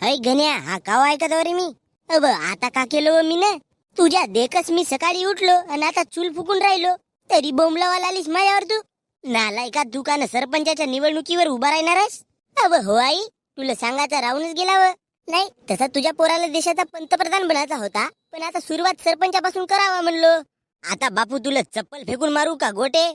अय गण्या हा काव ऐकत रे मी. अब आता का केलं व मी ना तुझ्या देखच मी सकाळी उठलो आणि आता चूल फुकून राहिलो. तरी बोंबलावाला आलीस माझ्यावर तू. नालायका दुकान का सरपंचाच्या निवडणुकीवर उभा राहणार आहेस? अब हो आई तुला सांगायचं राहूनच गेला व. नाही तसा तुझ्या पोराला देशाचा पंतप्रधान बनायचा होता. पण आता सुरुवात सरपंचापासून करावा म्हणलो. आता बापू तुला चप्पल फेकून मारू का गोटे?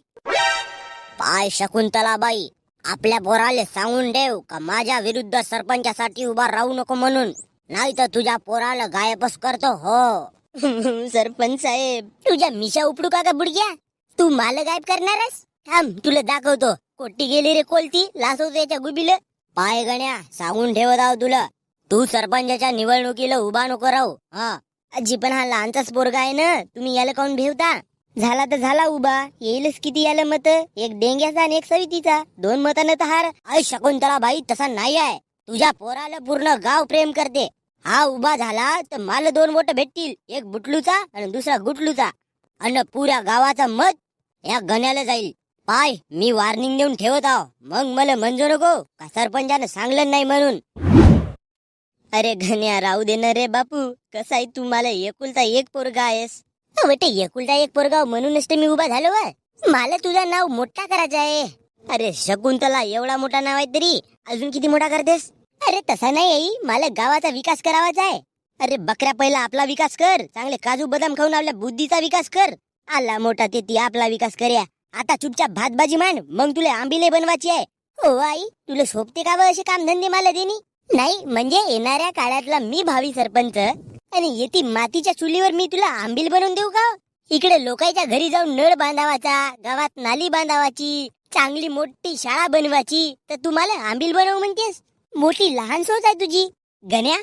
पाय शकुंतला बाई आपल्या पोराले सांगून देव का माझ्या विरुद्ध सरपंचासाठी उभा राहू नको म्हणून. नाही तर तुझ्या पोराला गायबच करतो हो. सरपंच साहेब तुझ्या मिशा उपडू का का बुडग्या तू माल गायब करणारस थांब तुला दाखवतो. कोटी गेली रे कोलती लासवतो याच्या गुबील. पाय गण्या सांगून ठेवत आहो तुला. तू सरपंचाच्या निवडणुकीला उभा नको राहू हा. आजी पण हा लहानचाच पोरगा आहे ना तुम्ही याला काऊन भेवता? झाला तर झाला उभा. येईलच किती याला मत? एक डेंग्याचा आणि एक सवितीचा. दोन मतानं तर हार. अय शकुंतला बाई तसा नाही आहे. तुझ्या पोराला पूर्ण गाव प्रेम करते. हा उभा झाला तर मला दोन वोट भेटतील. एक बुटलूचा आणि दुसरा गुटलूचा. आणि पुऱ्या गावाचा मत या गण्याला जाईल. पाय मी वॉर्निंग देऊन ठेवत आहो. मग मला मंजूर नको. का सरपंचानं सांगलं नाही म्हणून? अरे घन्या राहू दे ना रे बापू. कसा आहे तू मला एकुलता एक पोरगा आहेस. बेटे एकुलता एक पोरगाव म्हणूनच तर मी उभा झालो व. मला तुझं नाव मोठा करायचं आहे. अरे शकुंतला एवढा मोठा नाव आहे तरी अजून किती मोठा करतेस? अरे तसा नाही आई मला गावाचा विकास करावाचा आहे. अरे बकऱ्या पहिला आपला विकास कर चांगले काजू बदाम खाऊन आपल्या बुद्धीचा विकास कर. आला मोठा ते ती आपला विकास करया आता चुपचाप भातभाजी मान मग तुला आंबिले बनवायची आहे. हो आई तुला शोभते का बा असे कामधंदे मला देणी? नाही म्हणजे येणाऱ्या काळातला मी भावी सरपंच. आणि येती मातीच्या चुलीवर मी तुला आंबील बनवून देऊ का? इकडे लोकांच्या घरी जाऊन नळ बांधावाचा गावात नाली बांधावाची चांगली मोठी शाळा बनवायची तर तुम्हाला आंबील बनवू म्हणतेस. मोठी लहान सोच आहे तुझी. गण्या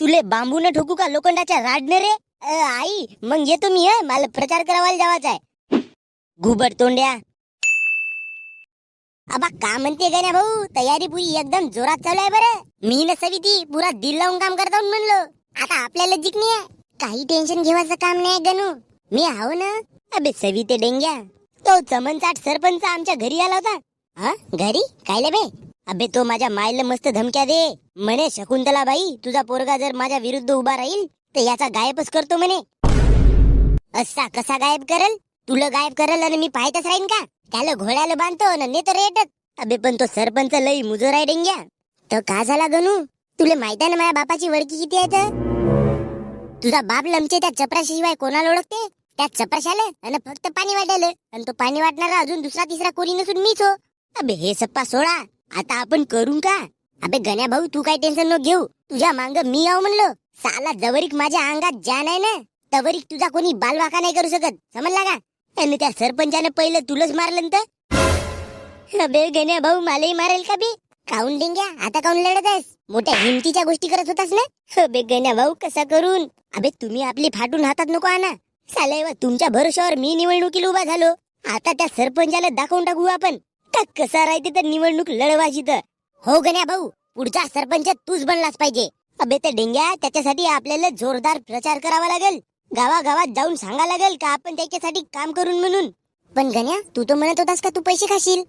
तुले बांबून ठोकू का लोखंडाच्या राडने रे? अ, आई मग येतो मी मला प्रचार करावायला जावाचा आहे. घुबड तोंड्या. अबा का म्हणते गण्या भाऊ? तयारी पुरी एकदम जोरात चालू आहे बरं. मी न सविती पुरा दिल लावून काम करता म्हणलो. आता आपल्याला जिंकणी आहे काही टेन्शन घेवायचं काम नाही गणू मी आहो ना? अबे सविते डेंग्या. तो चमनचाट सरपंच आमच्या घरी आला होता. हा? घरी? कायले बे? अबे तो माझ्या मायला मस्त धमक्या दे. म्हणे शकुंतला बाई तुझा पोरगा जर माझ्या विरुद्ध उभा राहील तर याचा गायबच करतो म्हणे. असा कसा गायब करल? तुला गायब करल आणि मी पाहतच राहीन का? त्याला घोड्याला बांधतो आणि नेतो रेटत अबे पण तो सरपंच लई मुजोर आहे डेंग्या. तर का झाला गणू तुला माहीत आहे ना माझ्या बापाची वडकी किती आहे तर? तुझा बाप लमचे त्या चपराशिवाय कोणाला ओळखते? त्या चपराशाला? आणि फक्त पाणी वाटायला आणि तो पाणी वाटणारा अजून दुसरा तिसरा कोणी नसून मीच हो. अबे हे सप्पा सोडा आता आपण करू का? अबे गण्या भाऊ तू काय टेन्शन नको घेऊ. तुझ्या मांग मी आहो म्हणलो. साला जवरीक माझ्या अंगात जान आहे ना तवरीक तुझा कोणी बालवाका नाही करू शकत. समजला का? आणि त्या सरपंचाने पहिलं तुलाच मारलं तर? अबे गण्या भाऊ मलाही मारेल का बी? काऊन डेंग्या? आता काऊन लढत आहेस? मोठ्या हिमतीच्या गोष्टी करत होतास ना? हो, बेगण्या भाऊ कसा करून? अबे तुम्ही आपली फाटून हातात नको आणा. साले तुमच्या भरोशावर मी निवडणुकीला उभा झालो. आता त्या सरपंचाला दाखवून टाकू आपण. का कसा राहते तर निवडणूक लढवायची तर. हो गण्या भाऊ पुढचा सरपंच तूच बनलाच पाहिजे. अबे तर डेंग्या त्याच्यासाठी आपल्याला जोरदार प्रचार करावा लागेल. गावागावात जाऊन सांगा लागेल का आपण त्याच्यासाठी काम करून म्हणून. पण गण्या तू तर म्हणत होतास का तू पैसे खाशील?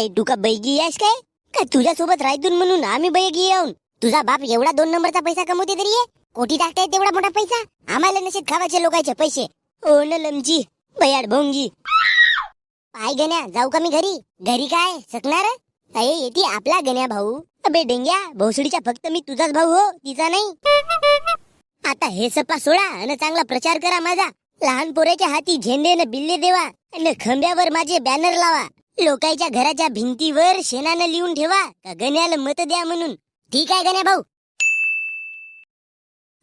ऐ तू का बैगी आहेस काय? का तुझ्या सोबत राहतून म्हणून आम्ही बैगी येऊन? तुझा बाप एवढा दोन नंबरचा पैसा कमवते तरी आहे कोटी टाकताय तेवढा मोठा पैसा? आम्हाला नशेत खावायचे लोकांचे पैसे. ओ न लमजी बयाड भोंगी. पाय गण्या जाऊ का मी घरी? घरी काय? सकणार? अये येते आपला गण्या भाऊ. अबे डेंग्या भोसडीचा फक्त मी तुझाच भाऊ हो तिचा नाही. आता हे सप्पा सोडा आणि चांगला प्रचार करा माझा. लहान पोराच्या हाती झेंडे न बिल्ले देवा आणि खंब्यावर माझे बॅनर लावा. लोकांच्या घराच्या भिंतीवर शेणानं लिहून ठेवा का गण्याला मत द्या म्हणून. ठीक आहे गण्या भाऊ.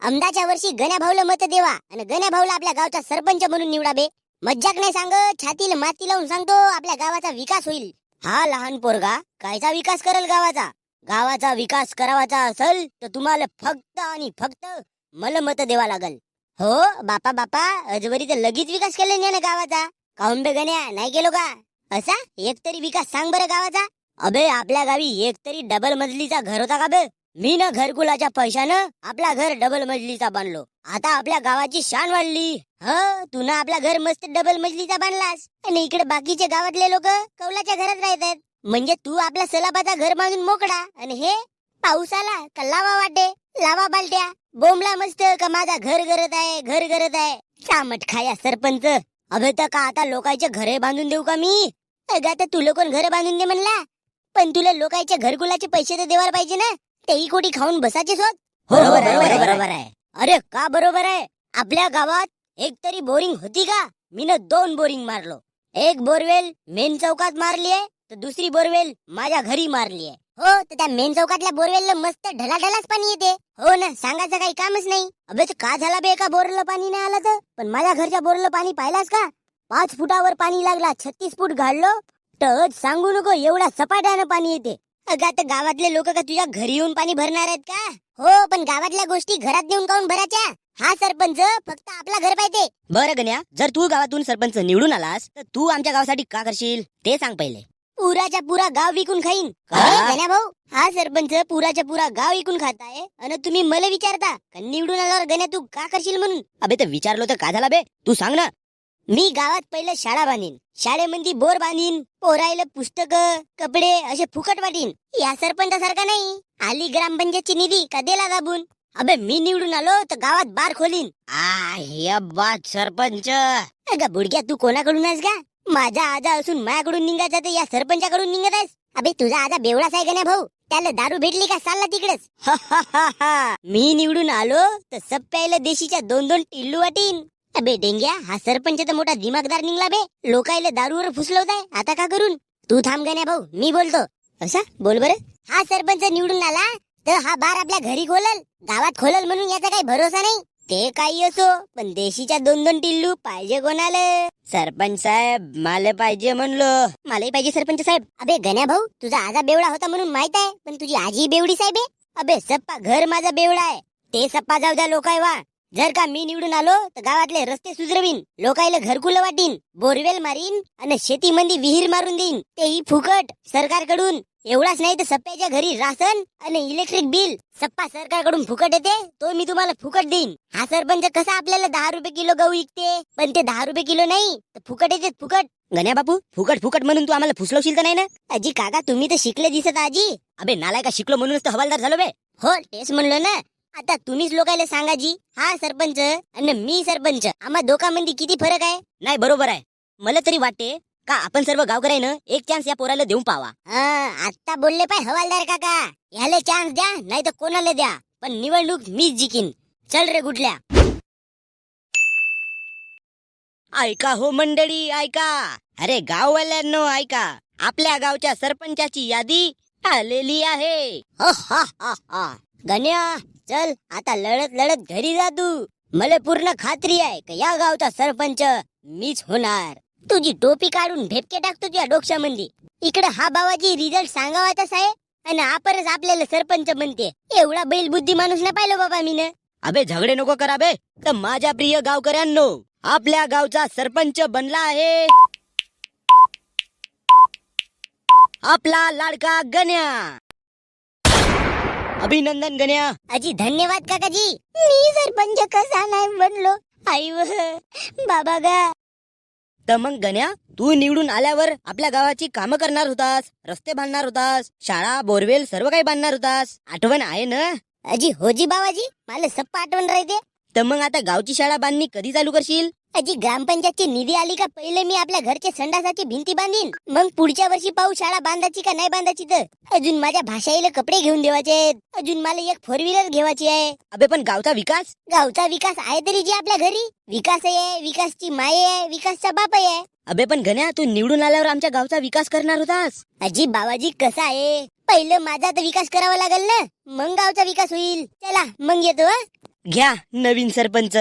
अमदाच्या वर्षी गण्या भाऊला मत देवा आणि गण्या भाऊला आपल्या गावचा सरपंच म्हणून निवडा बे. मज्जाक नाही सांगत छातीला माती लावून सांगतो आपल्या गावाचा विकास होईल. हा लहान पोरगा कायचा विकास करेल गावाचा? गावाचा विकास करावाचा असेल तर तुम्हाला फक्त आणि फक्त मला मत देवा लागल. हो बापा बापा अजवरीचा लगेच विकास केला नाही ना गावाचा? काऊन बे गण्या नाही केलो का? असा? एक तरी विकास सांग बरं गावाचा. अबे आपल्या गावी एक तरी डबल मजलीचा घर होता का बे? मी ना घरकुलाच्या पैशानं आपला घर डबल मजलीचा बांधलो. आता आपल्या गावाची शान वाढली. ह तू ना आपला घर मस्त डबल मजलीचा बांधलास. आणि इकडे बाकीचे गावातले लोक कौलाच्या घरात राहतात. म्हणजे तू आपला सलाबाचा घर बांधून मोकळा. आणि हे पाऊस आला का लावा वाटे? लावा बालट्या. बोंबला मस्त का माझा घर गरत आहे घर गरत आहे. चामट खाया सरपंच. अभे तर का आता लोकांचे घरे बांधून देऊ का मी? अगं आता तुला कोण घर बांधून दे म्हणला? पण तुला लोकांच्या घरकुलाचे पैसे तर देवायला पाहिजे ना? तेही कोटी खाऊन बसायचे स्वत बरोबर आहे, बरोबर आहे. बरोबर आहे. अरे का बरोबर आहे? आपल्या गावात एक तरी बोरिंग होती का? मीन दोन बोरिंग मारलो. एक बोरवेल मेन चौकात मारली आहे तर दुसरी बोरवेल माझ्या घरी मारली आहे. हो तर त्या मेन चौकातल्या बोरवेलला मस्त ढलाढलाच पाणी येते. हो ना सांगायचं काही कामच नाही. अबे तर का झाला बे एका बोरला पाणी नाही आलं तर? पण माझ्या घरच्या बोरला पाणी पाहिलास का? पाच फुटावर पाणी लागला छत्तीस फूट घाललो तर सांगू नको एवढा सपाट्यानं पाणी येते. अगं आता गावातले लोक का तुझ्या घरी येऊन पाणी भरणार आहेत का? हो पण गावातल्या गोष्टी घरात नेऊन काऊन भरायच्या? हा सरपंच फक्त आपला घर पाहिजे. बरं गण्या जर तू गावातून सरपंच निवडून आलास तर तू आमच्या गावासाठी का करशील? ते सांग पहिले. पुराच्या पुरा गाव विकून खाईन. गण्या भाऊ? हा सरपंच पुराच्या पुरा गाव विकून खाताय आणि तुम्ही मला विचारता. निवडून आल्यावर गण्या तू का करशील म्हणून? अबे तर विचारलो तर का झाला बे? तू सांग ना. मी गावात पहिलं शाळा बांधीन. शाळेमध्ये बोर बांधीन पोरायला पुस्तक कपडे असे फुकट वाटीन. या सरपंचासारखा नाही. आली ग्रामपंचायतची निधी का दिला दाबून? अबे मी निवडून आलो तर गावात बार खोलीन. आ बात सरपंच. अगं बुडक्या तू कोणाकडून आहेस का माझा आजा असून माझ्याकडून निघायचा तर या सरपंचाकडून निघत आहेस? अबे तुझा आजा बेवडाच आहे का नाही भाऊ? त्याला दारू भेटली का? चालला तिकडेच. मी निवडून आलो तर सब प्यायला देशीच्या दोन दोन टिल्लू वाटीन. अबे डेंग्या हा सरपंच तर मोठा दिमागदार निघला बे. लोकायला दारूवर फुसलवताय. आता का करून? तू थांब गण्या भाऊ मी बोलतो. असा? बोल बर. हा सरपंच निवडून आला तर हा बार आपल्या घरी खोलल. गावात खोलल म्हणून याचा काही भरोसा नाही. ते काही असो पण देशीच्या दोन दोन टिल्लू पाहिजे कोणाला? सरपंच साहेब मला पाहिजे म्हणलो. मलाही पाहिजे सरपंच साहेब. अबे गण्या भाऊ तुझा आजा बेवडा होता म्हणून माहीत आहे पण तुझी आजी बेवडी साहेब आहे अबे सप्पा घर माझा बेवडा आहे. ते सप्पा जाऊ द्या लोकाय वा जर का मी निवडून आलो तर गावातले रस्ते सुजरवीन लोकायला घरकुल वाटीन बोरवेल मारीन आणि शेतीमध्ये विहीर मारून देईन. तेही फुकट सरकारकडून. एवढाच नाही तर सप्प्याच्या घरी राशन आणि इलेक्ट्रिक बिल. सप्पा सरकारकडून फुकट येते तो मी तुम्हाला फुकट देईन. हा सरपंच कसा आपल्याला दहा रुपये किलो गहू विकते? पण ते दहा रुपये किलो नाही तर फुकट येते फुकट. गण्या बापू फुकट फुकट म्हणून तू आम्हाला फुसलवशील तर नाही ना? आजी काका तुम्ही तर शिकले दिसत आजी. अबे नालाय का शिकलो म्हणूनच तर हवालदार झालो बे. हो तेच म्हणलो ना. आता तुम्हीच लोकायला सांगा जी. हा सरपंच आणि मी सरपंच आम्हा दोघांमध्ये किती फरक आहे? नाही बरोबर आहे. मला तरी वाटते का आपण सर्व गावकऱ्यानं एक चान्स या पोराला देऊन पावा. आता बोलले पाय हवालदार काका. ह्याला चान्स द्या नाही तर कोणाला द्या. पण निवडणूक मीच जिकीन. चल रे गुटल्या ऐका हो मंडळी ऐका. अरे गाववाल्यांनो ऐका. आपल्या गावच्या सरपंचाची यादी आलेली आहे. हो, हा, हा, हा. गण्या चल आता लढत लढत घरी जा तू मला पूर्ण खात्री आहे का या गावचा सरपंच मीच होणार. तुझी टोपी काढून भेटके टाकतो तुझ्या डोक्यामध्ये इकडे हा बाबाजी रिझल्ट सांगावाचाच आहे आणि आपणच आपल्याला सरपंच म्हणते. एवढा बैल बुद्धी माणूस ना पाहिलं बाबा मीनं. अबे झगडे नको करा बे. तर माझ्या प्रिय गावकऱ्यांनो आपल्या गावचा सरपंच बनला आहे. आपला लाडका गण्या. अभिनंदन गण्या. अजी धन्यवाद काकाजी. मी सरपंच कसा नाही बनलो. आई व बाबा गा. तर मग गण्या तू निवडून आल्यावर आपल्या गावाची कामं करणार होतास रस्ते बांधणार होतास शाळा बोरवेल सर्व काही बांधणार होतास. आठवण आहे ना? अजी होजी बाबाजी मला सप्पा आठवण राहते. तर मग आता गावची शाळा बांधणी कधी चालू करशील? अजी ग्रामपंचायतची निधी आली का? पहिले मी आपल्या घरचे संडासाची भिंती बांधीन. मग पुढच्या वर्षी पाहू शाळा बांधायची का नाही बांधायची तर. अजून माझ्या भाषाईला कपडे घेऊन देवाचे आहेत. अजून मला एक फोर व्हीलर घेवायची आहे. अबे पण गावचा विकास? गावचा विकास आहे तरी जी आपल्या घरी. विकास आहे विकासची माये आहे विकासचा बाप आहे. अबे पण गण्या तू निवडून आल्यावर आमच्या गावचा विकास करणार होतास. अजी बाबाजी कसा आहे? पहिलं माझा तर विकास करावा लागेल ना? मग गावचा विकास होईल. चला मग येतो हं. घ्या नवीन सरपंच.